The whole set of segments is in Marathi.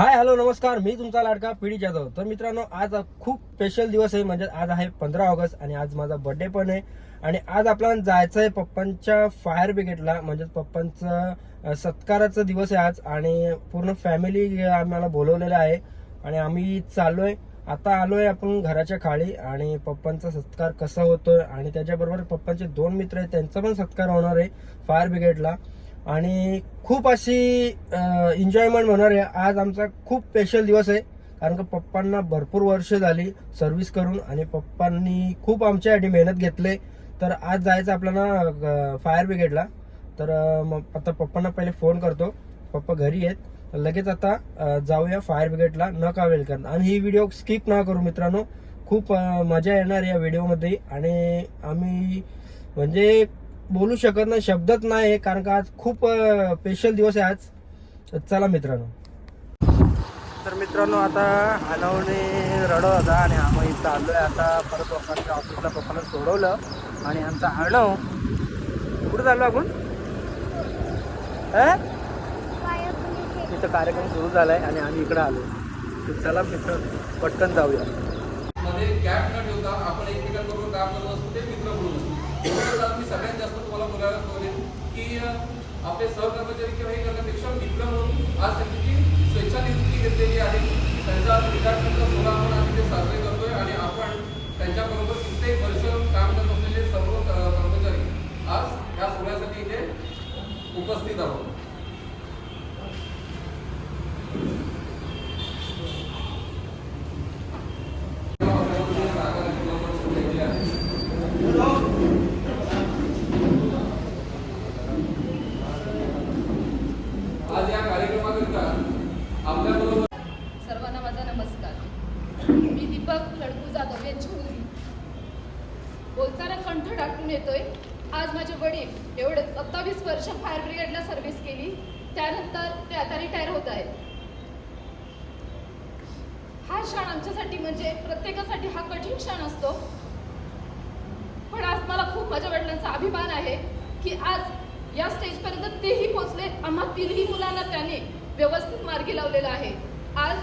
हाय हॅलो नमस्कार. मी तुमचा लाडका पिढी जाधव. तर मित्रांनो आज खूप स्पेशल दिवस आहे. म्हणजे आज आहे पंधरा ऑगस्ट आणि आज माझा बर्थडे पण आहे. आणि आज आपल्याला जायचं आहे पप्पांच्या फायर ब्रिगेडला म्हणजे पप्पांचं सत्काराचा दिवस आहे आज. आणि पूर्ण फॅमिली आम्हाला बोलवलेलं आहे. आणि आम्ही चाललोय. आता आलोय आपण घराच्या खाली. आणि पप्पांचा सत्कार कसा होतोय? आणि त्याच्याबरोबर पप्पांचे दोन मित्र आहेत. त्यांचा पण सत्कार होणार आहे फायर ब्रिगेडला आणि खूप अशी एन्जॉयमेंट होणार आहे. आज आमचा खूप स्पेशल दिवस आहे. कारण का पप्पांना भरपूर वर्ष झाली सर्व्हिस करून आणि पप्पांनी खूप आमच्यासाठी मेहनत घेतले. तर आज जायचं आपल्याला फायर ब्रिगेडला तर मग आता पप्पांना पहिले फोन करतो. पप्पा घरी आहेत. लगेच आता जाऊया फायर ब्रिगेडला न का वेलकम आणि ही व्हिडिओ स्किप ना करू मित्रांनो. खूप मजा येणार या व्हिडिओमध्ये आणि आम्ही म्हणजे बोलू शकत नाही शब्दच नाही कारण का आज खूप स्पेशल दिवस आहे आज. तर चला मित्रांनो. तर मित्रांनो आता हलवणे रडत होता आणि आम्ही चाललोय आता परत पप्पांच्या ऑफिसला पप्पाला सोडवलं आणि आमचा हळव कुठं चाललो आपण? इथं कार्यक्रम सुरू झालाय आणि आम्ही इकडे आलो तर चला मित्र पटकन जाऊया. मध्ये गॅप न ठेवता आपण एकमेकांबरोबर काम करत असतो ते मित्र म्हणून असतो एवढंच आज मी सगळ्यात जास्त तुम्हाला बोलायला कळेल की आपले सहकर्मचारी किंवा हे करण्यापेक्षा मित्र म्हणून आज त्यांची स्वेच्छानिवृत्ती घेतलेली आहे. त्यांचा विद्यार्थ्यांचा सोहळा आपण आम्ही ते साजरे करतोय आणि आपण त्यांच्याबरोबर कित्येक वर्ष काम करत असलेले सर्व कर्मचारी आज या सोहळ्यासाठी इथे उपस्थित आहोत आज या कार्यक्रमाकरिता आपल्याबरोबर सर्वांना माझा नमस्कार मी दीपक लडकू जाधव यांची मुलगी बोलताना कंठ दाटून येतोय आज माझे वडील एवढे सत्तावीस वर्ष फायर ब्रिगेडला सर्व्हिस केली त्यानंतर ते आता रिटायर होत आहेत. हा क्षण आमच्यासाठी म्हणजे प्रत्येकासाठी हा कठीण क्षण असतो. पण आज मला खूप माझ्या वडिलांचा अभिमान आहे की आज या स्टेजपर्यंत तेही पोचले आम्हा तिन्ही मुलांना त्याने व्यवस्थित मार्गी लावलेला आहे. आज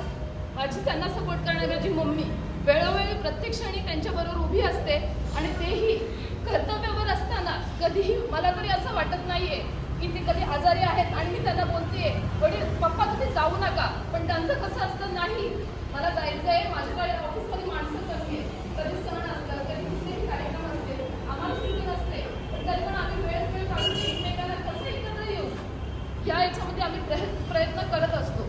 माझी त्यांना सपोर्ट करणारी माझी मम्मी वेळोवेळी प्रत्येक क्षणी त्यांच्याबरोबर उभी असते आणि तेही कर्तव्यावर असताना कधीही मला तरी असं वाटत नाहीये की ती कधी आजारी आहेत आणि मी त्यांना बोलते वडील पप्पा तुम्ही जाऊ नका. पण त्यांचं कसं असतं नाही मला जायचं आहे माझ्याकडे ऑफिसमध्ये माणसं कमी आहेत. कधी सण असलं कधी कुठलेही कार्यक्रम असते आम्हाला सुट्टी नसते. पण तरी पण आम्ही वेळ वेळ काढून एकमेकांना कसं एकत्र येऊ? या याच्यामध्ये आम्ही प्रयत्न प्रयत्न करत असतो.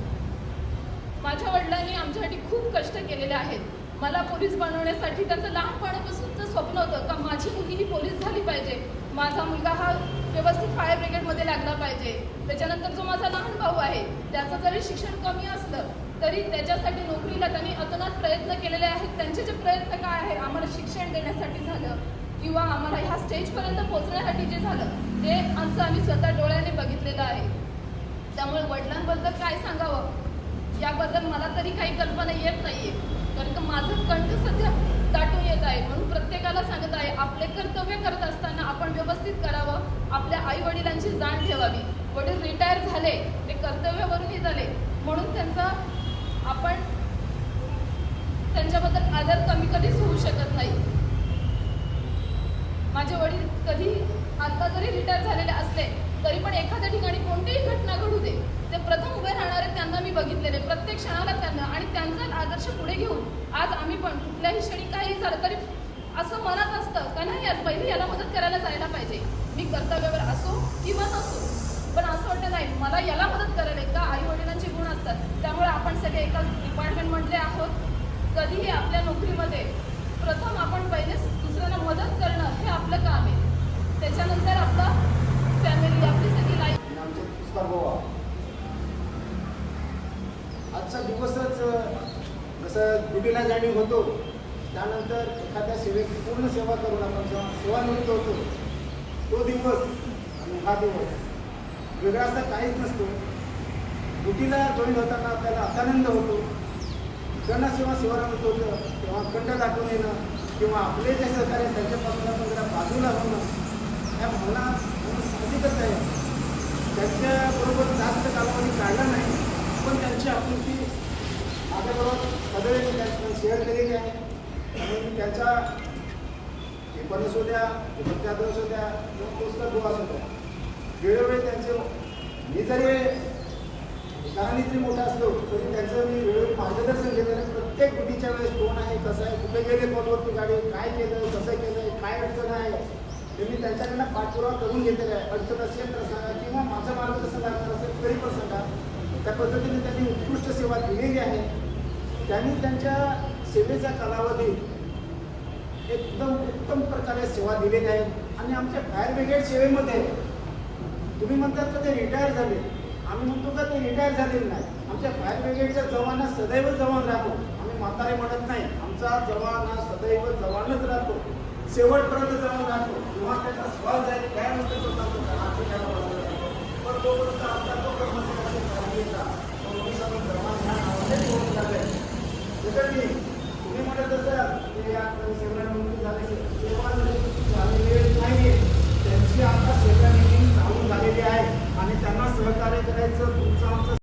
माझ्या वडिलांनी आमच्यासाठी खूप कष्ट केलेले आहेत. मला पोलीस बनवण्यासाठी त्यांचं लहानपणापासूनचं स्वप्न होतं का माझी मुलगी ही पोलीस झाली पाहिजे? माझा मुलगा हा व्यवस्थित फायर ब्रिगेडमध्ये लागला पाहिजे. त्याच्यानंतर जो माझा लहान भाऊ आहे त्याचं जरी शिक्षण कमी असलं तरी त्याच्यासाठी नोकरीला त्यांनी अतोनात प्रयत्न केलेले आहेत. त्यांचे जे प्रयत्न काय आहे आम्हाला शिक्षण देण्यासाठी झालं किंवा आम्हाला ह्या स्टेजपर्यंत पोहोचण्यासाठी जे झालं ते आमचं आम्ही स्वतः डोळ्याने बघितलेलं आहे. त्यामुळे वडिलांबद्दल काय सांगावं? याबद्दल मला तरी काही कल्पना येत नाही आहे कारण का माझं कंठ सध्या दाटून येत आहे. म्हणून प्रत्येकाला सांगत आहे आपले कर्तव्य करत असताना आपण व्यवस्थित करावं. आपल्या आई वडिलांची जाण ठेवावी. वडील रिटायर झाले ते कर्तव्यावरूनही झाले म्हणून त्यांचा आपण त्यांच्याबद्दल आदर कमी कधीच होऊ शकत नाही. माझे वडील कधी आता जरी रिटायर झालेले असले तरी पण एखाद्या ठिकाणी कोणतीही घटना घडू दे. ते प्रथम उभे राहणारे त्यांना मी बघितलेले प्रत्येक क्षणाला त्यांना. आणि त्यांचा आदर्श पुढे घेऊन आज आम्ही पण कुठल्याही क्षणी काही झालं तरी असं मनात असतं का नाही यात पहिले याला मदत करायला जायला पाहिजे. मी कर्तव्यावर असो किंवा नसो पण असं वाटतं नाही मला याला मदत करायला का आई वडिलांचे गुण असतात. त्यामुळे आपण सगळे एकाच डिपार्टमेंटमधले आहोत. कधीही आपल्या नोकरीमध्ये प्रथम आपण पहिले दुसऱ्यांना मदत करणं हे आपलं काम आहे. त्याच्यानंतर आपलं फॅमिली आपली सगळी लाईफ आजचा दिवसच जसं ड्युटीला जाणीव होतो त्यानंतर एखाद्या सेवेची पूर्ण सेवा करून आपण जेव्हा सेवानिवृत्त होतो तो दिवस आणि हा दिवस वेगळा असा काहीच नसतो. ड्युटीला जॉईन होताना आपल्याला अत्यानंद होतो. जनसेवा सेवानिवृत्त होतं तेव्हा कंठ दाखवून येणं किंवा आपले जे सहकार्य त्यांच्यापासून आपण जरा बाजूला होणं ह्या भावना साहजिकच आहे. त्यांच्याबरोबर जास्त कालावधी काढला नाही पण त्यांची आपुलकी आपल्याबरोबर सदैव मी त्यांच्याकडे शेअर केलेली आहे. आणि मी त्यांच्या पेपर असू द्या पंचायत असू द्या किंवा पुस्तक गोवा असू द्या वेळोवेळी त्यांचे मी जरी कारण जरी मोठा असलो तरी त्यांचं मी वेळोवेळी मार्गदर्शन घेतलं. आहे प्रत्येक गुटीच्या वेळेस कोण आहे कसं आहे कुठे गेले फोनवरती गाडी काय केलं कसं केलं काय अडचण आहे ते मी त्यांच्याकडनं पाठपुरावा करून घेतलेला आहे. अडचण असेल तर सांगा किंवा माझं मार्गदर्शन लागणार असेल तरी पण सांगा. त्या पद्धतीने त्यांनी उत्कृष्ट सेवा दिलेली आहे. त्यांनी त्यांच्या सेवेचा कालावधी एकदम उत्तम प्रकारे सेवा दिलेली आहे. आणि आमच्या फायर ब्रिगेड सेवेमध्ये तुम्ही म्हणतात का ते रिटायर झाले. आम्ही म्हणतो का ते रिटायर झालेले नाही. आमच्या फायर ब्रिगेडच्या जवाना सदैव जवान राहतो. आम्ही म्हातारे म्हणत नाही. आमचा जवान हा सदैव जवानच राहतो. शेवटपर्यंत जवान राहतो. किंवा त्याचा श्वास जाईल काय म्हणतो तो सांगतो पण तोपर्यंत आमचा तो कर्मचारी जवान ह्या नावाने तुम्ही म्हणत असाल की या सेवानिवृत्ती झाली सेवा झालेली नाही त्यांची आता सेवानिवृत्ती चालू झालेली आहे आणि त्यांना सहकार्य करायचं तुमचं आमचं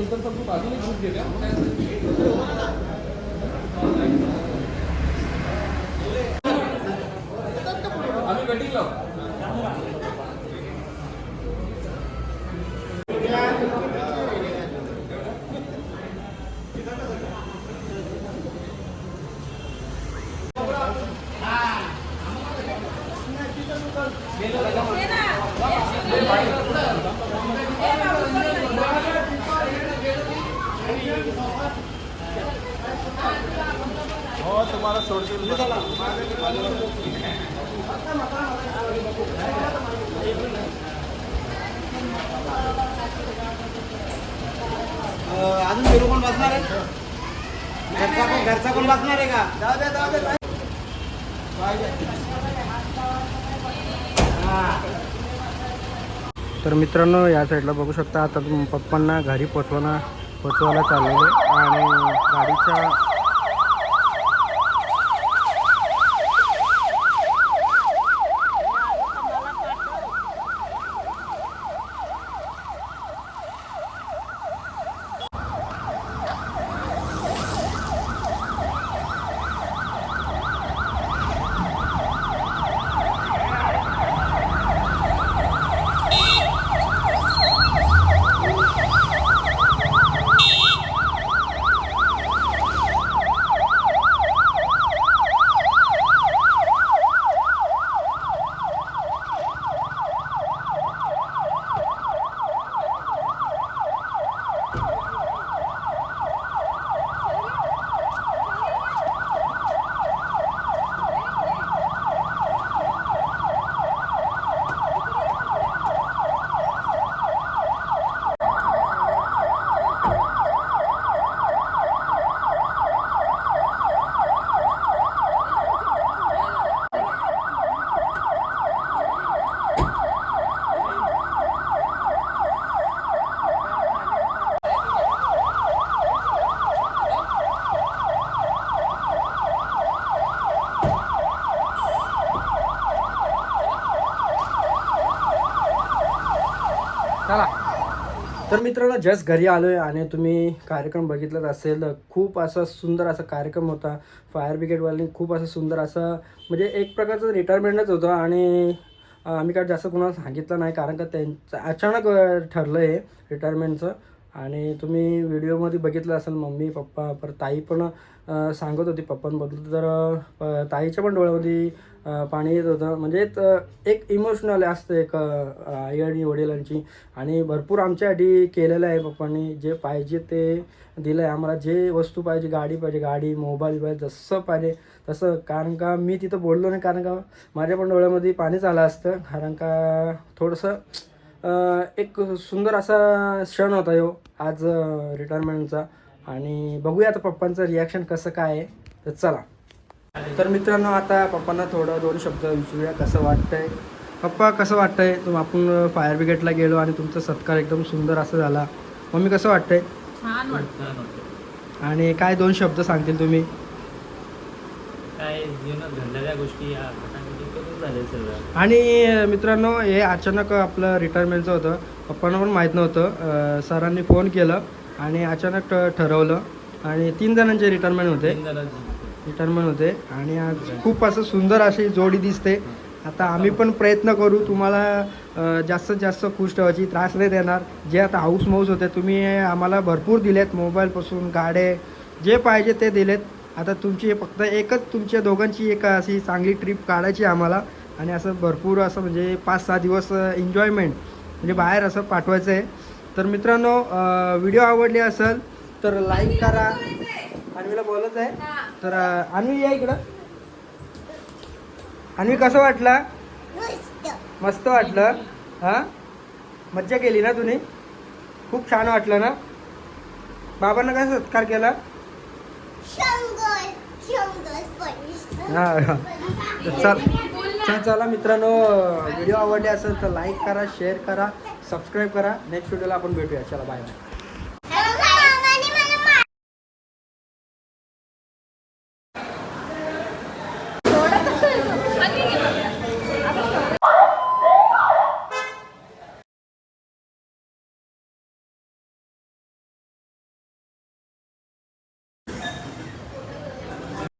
नंतर फक्त बाजूने खूप गेल्या आम्ही कटिंग लावू अजून कोण बसणार आहे? घरचा कोण घरचा कोण बसणार आहे का? जाऊ जाऊ तर मित्रांनो या साईडला बघू शकता आता पप्पांना घरी पोचवायला पोचवायला चाललेले आणि गाडीच्या चला तर मित्रांनो जस्ट घरी आलोय आणि तुम्ही कार्यक्रम बघितलाच असेल खूप असा सुंदर असा कार्यक्रम होता. फायर ब्रिगेडवाल्यांनी खूप असं सुंदर असं म्हणजे एक प्रकारचं रिटायरमेंटच होतं आणि आम्ही काय जास्त कोणाला सांगितलं नाही कारण का त्यांचं अचानक ठरलं आहे रिटायरमेंटचं आणि तुम्ही व्हिडिओमध्ये बघितलं असेल मम्मी पप्पा परत ताई पण सांगत होती पप्पांबद्दल. तर ताईच्या पण डोळ्यामध्ये पाणी येत होतं. म्हणजे एक इमोशनल असतं एक आई आणि वडिलांची. आणि भरपूर आमच्यासाठी केलेलं आहे पप्पांनी. जे पाहिजे ते दिलं आहे आम्हाला जे वस्तू पाहिजे गाडी पाहिजे गाडी मोबाईल पाहिजे जसं पाहिजे तसं. कारण का मी तिथं बोललो नाही. कारण का माझ्या पण डोळ्यामध्ये पाणीच आलं असतं. कारण का थोडंसं एक सुंदर असा क्षण होता यो आज रिटायरमेंटचा आणि बघूया आता पप्पांचं रिॲक्शन कसं काय आहे. तर चला. तर मित्रांनो आता पप्पांना थोडं दोन शब्द विचारूया कसं वाटतंय? पप्पा कसं वाटतंय? तुम आपण फायर ब्रिगेडला गेलो आणि तुमचा सत्कार एकदम सुंदर असं झाला. मम्मी कसं वाटतंय? छान वाटतं आणि काय दोन शब्द सांगतील तुम्ही? काय जीवनात घडलेल्या गोष्टी या आणि मित्रांनो हे अचानक आपलं रिटायरमेंटचं होतं. पप्पांना पण माहीत नव्हतं. सरांनी फोन केलं आणि अचानक ठरवलं. आणि तीन जणांचे रिटायरमेंट होते. रिटायरमेंट होते. आणि आज खूप असं सुंदर अशी जोडी दिसते. आता आम्ही पण प्रयत्न करू. तुम्हाला जास्तीत जास्त खुश ठेवायची त्रास नाही देणार. जे आता हाऊस माऊस होते तुम्ही आम्हाला भरपूर दिलेत. मोबाईलपासून गाडे जे पाहिजे ते दिलेत. आता तुमची फक्त एकच तुमच्या दोघांची एक अशी चांगली ट्रिप काढायची आम्हाला. आणि असं भरपूर असं म्हणजे पाच सहा दिवस एन्जॉयमेंट म्हणजे बाहेर असं पाठवायचं आहे. तर मित्रांनो व्हिडिओ आवडली असेल तर लाईक करा. अन्वीला बोलत आहे. तर अन्वी या इकडं. अन्वी कसं वाटलं? मस्त. वाटलं. हा? मज्जा केली ना तुम्ही खूप छान वाटलं ना? बाबांना काय सत्कार केला? हा. चल. चल चला मित्रांनो व्हिडिओ आवडले असेल तर लाईक करा शेअर करा सबस्क्राईब करा. नेक्स्ट व्हिडिओला आपण भेटूया. चला बाय बाय